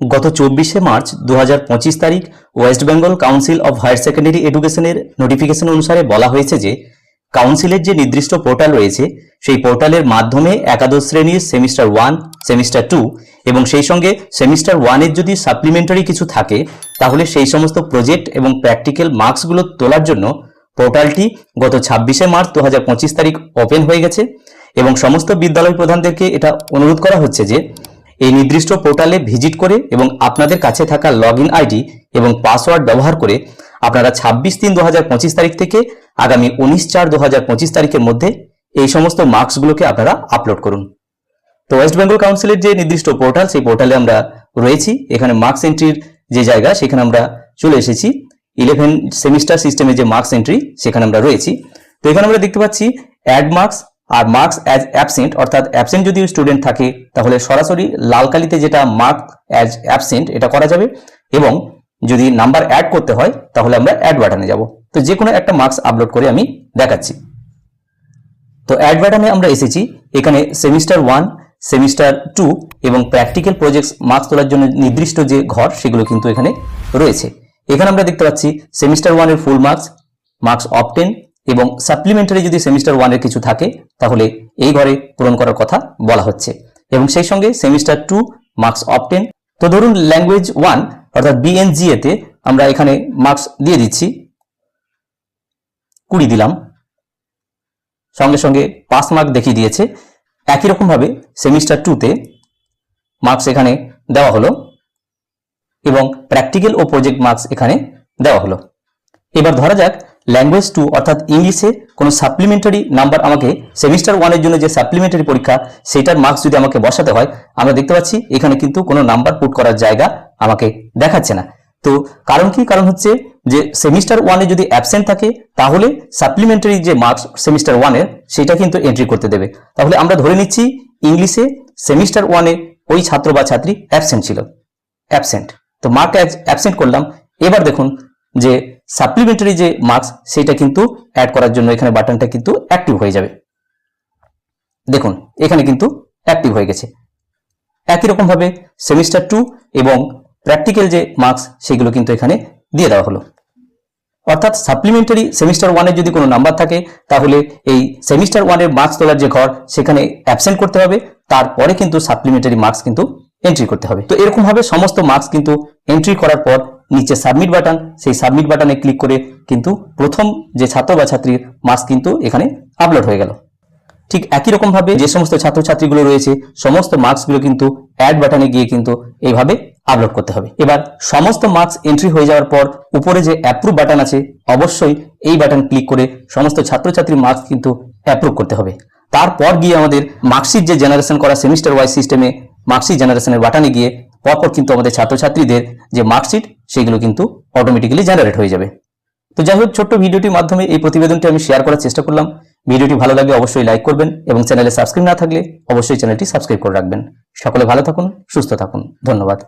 গত চব্বিশে মার্চ দু হাজার পঁচিশ তারিখ West Bengal council of higher secondary এডুকেশনের নোটিফিকেশন অনুসারে বলা হয়েছে যে, কাউন্সিলের যে নির্দিষ্ট পোর্টাল রয়েছে, সেই পোর্টালের মাধ্যমে একাদশ শ্রেণির সেমিস্টার ওয়ান, সেমিস্টার টু এবং সেই সঙ্গে সেমিস্টার ওয়ানের যদি সাপ্লিমেন্টারি কিছু থাকে, তাহলে সেই সমস্ত প্রজেক্ট এবং প্র্যাকটিক্যাল মার্কসগুলো তোলার জন্য পোর্টালটি গত ছাব্বিশে মার্চ দু হাজার পঁচিশ তারিখ ওপেন হয়ে গেছে এবং সমস্ত বিদ্যালয় প্রধানদেরকে এটা অনুরোধ করা হচ্ছে যে এই নির্দিষ্ট পোর্টালে ভিজিট করে এবং আপনাদের কাছে থাকা লগ আইডি এবং পাসওয়ার্ড ব্যবহার করে আপনারা ছাব্বিশ তিন দু তারিখ থেকে আগামী উনিশ চার দু তারিখের মধ্যে এই সমস্ত মার্কসগুলোকে আপনারা আপলোড করুন। তো ওয়েস্ট বেঙ্গল কাউন্সিলের যে নির্দিষ্ট পোর্টাল, সেই পোর্টালে আমরা রয়েছি। এখানে মার্কস এন্ট্রির যে জায়গা, সেখানে আমরা চলে এসেছি। ইলেভেন সেমিস্টার সিস্টেমে যে মার্কস এন্ট্রি, সেখানে আমরা রয়েছি। তো এখানে আমরা দেখতে পাচ্ছি অ্যাড মার্কস আর মার্কস অ্যাজ অ্যাবসেন্ট অর্থাৎ অ্যাবসেন্ট যদি স্টুডেন্ট থাকে, তাহলে সরাসরি লাল কালিতে যেটা মার্ক অ্যাজ অ্যাবসেন্ট এটা করা যাবে। এবং যদি নাম্বার অ্যাড করতে হয়, তাহলে আমরা অ্যাড বাটনে যাব। তো যে কোনো একটা মার্কস আপলোড করে আমি দেখাচ্ছি। তো অ্যাড বাটনে আমরা এসেছি। এখানে সেমিস্টার ওয়ান সেমিস্টার টু এবং প্র্যাকটিক্যাল প্রজেক্টস মার্কস তোলার জন্য নির্দিষ্ট যে ঘর, সেগুলো কিন্তু এখানে রয়েছে। এখানে আমরা দেখতে পাচ্ছি সেমিস্টার ওয়ানের full marks marks of ten এবং সাপ্লিমেন্টারি যদি সেমিস্টার ওয়ানের কিছু থাকে, তাহলে এই ঘরে পূরণ করার কথা বলা হচ্ছে। এবং সেই সঙ্গে semester two marks of ten তো ধরুন ল্যাঙ্গুয়েজ ওয়ান অর্থাৎ বিএনজিএ তে আমরা এখানে মার্কস দিয়ে দিচ্ছি। কুড়ি দিলাম। সঙ্গে সঙ্গে পাস মার্ক দেখিয়ে দিয়েছে। একই রকমভাবে সেমিস্টার টুতে মার্কস এখানে দেওয়া হলো এবং প্র্যাকটিক্যাল ও প্রজেক্ট মার্কস এখানে দেওয়া হলো। এবার ধরা যাক ল্যাঙ্গুয়েজ টু অর্থাৎ ইংলিশে কোনো সাপ্লিমেন্টারি নাম্বার আমাকে সেমিস্টার ওয়ানের জন্য যে সাপ্লিমেন্টারি পরীক্ষা, সেটার মার্কস যদি আমাকে বসাতে হয়, আমরা দেখতে পাচ্ছি এখানে কিন্তু কোনো নাম্বার পুট করার জায়গা আমাকে দেখাচ্ছে না। তো কারণ কি? কারণ হচ্ছে যে সেমিস্টার ওয়ানে যদি অ্যাবসেন্ট থাকে, তাহলে সাপ্লিমেন্টারি যে মার্কস সেমিস্টার ওয়ানের সেটা কিন্তু এন্ট্রি করতে দেবে। তাহলে আমরা ধরে নিচ্ছি ইংলিশে সেমিস্টার ওয়ানে ওই ছাত্র বা ছাত্রী অ্যাবসেন্ট ছিল। অ্যাবসেন্ট তো মার্ক অ্যাবসেন্ট করলাম। এবার দেখুন যে সাপ্লিমেন্টারি যে মার্কস সেটা কিন্তু অ্যাড করার জন্য এখানে বাটনটা কিন্তু অ্যাক্টিভ হয়ে যাবে। দেখুন, এখানে কিন্তু অ্যাক্টিভ হয়ে গেছে। একই রকমভাবে সেমিস্টার টু এবং প্র্যাকটিক্যাল যে মার্কস সেগুলো কিন্তু এখানে দিয়ে দেওয়া হলো। অর্থাৎ সাপ্লিমেন্টারি সেমিস্টার ওয়ানের যদি কোনো নাম্বার থাকে, তাহলে এই সেমিস্টার ওয়ানের মার্কস তোলার যে ঘর সেখানে অ্যাবসেন্ট করতে হবে, তারপরে কিন্তু সাপ্লিমেন্টারি মার্কস কিন্তু এন্ট্রি করতে হবে। তো এরকম ভাবে সমস্ত মার্কস কিন্তু এন্ট্রি করার পর নিচে সাবমিট বাটন সেই সাবমিট বাটনে ক্লিক করে কিন্তু প্রথম যে ছাত্র বা ছাত্রীর মার্কস কিন্তু এখানে আপলোড হয়ে গেল। ঠিক একই রকম ভাবে যে সমস্ত ছাত্রছাত্রীগুলো রয়েছে, সমস্ত মার্কসগুলো কিন্তু অ্যাড বাটনে গিয়ে কিন্তু এইভাবে আপলোড করতে হবে। এবার সমস্ত মার্কস এন্ট্রি হয়ে যাওয়ার পর উপরে যে অ্যাপ্রুভ বাটন আছে, অবশ্যই এই বাটন ক্লিক করে সমস্ত ছাত্রছাত্রীর মার্কস কিন্তু অ্যাপ্রুভ করতে হবে। তারপর গিয়ে আমাদের মার্কশিট যে জেনারেশন করা সেমিস্টার ওয়াইজ সিস্টেমে মার্কশিট জেনারেশনের বাটনে গিয়ে পরপর কিন্তু আমাদের ছাত্রছাত্রীদের যে মার্কশিট সেগুলো কিন্তু অটোমেটিক্যালি জেনারেট হয়ে যাবে। তো যাই হোক, ছোট্ট ভিডিওটির মাধ্যমে এই প্রতিবেদনটি আমি শেয়ার করার চেষ্টা করলাম। ভিডিওটি ভালো লাগলে অবশ্যই লাইক করবেন এবং চ্যানেলে সাবস্ক্রাইব না থাকলে অবশ্যই চ্যানেলটি সাবস্ক্রাইব করে রাখবেন। সকলে ভালো থাকুন, সুস্থ থাকুন। ধন্যবাদ।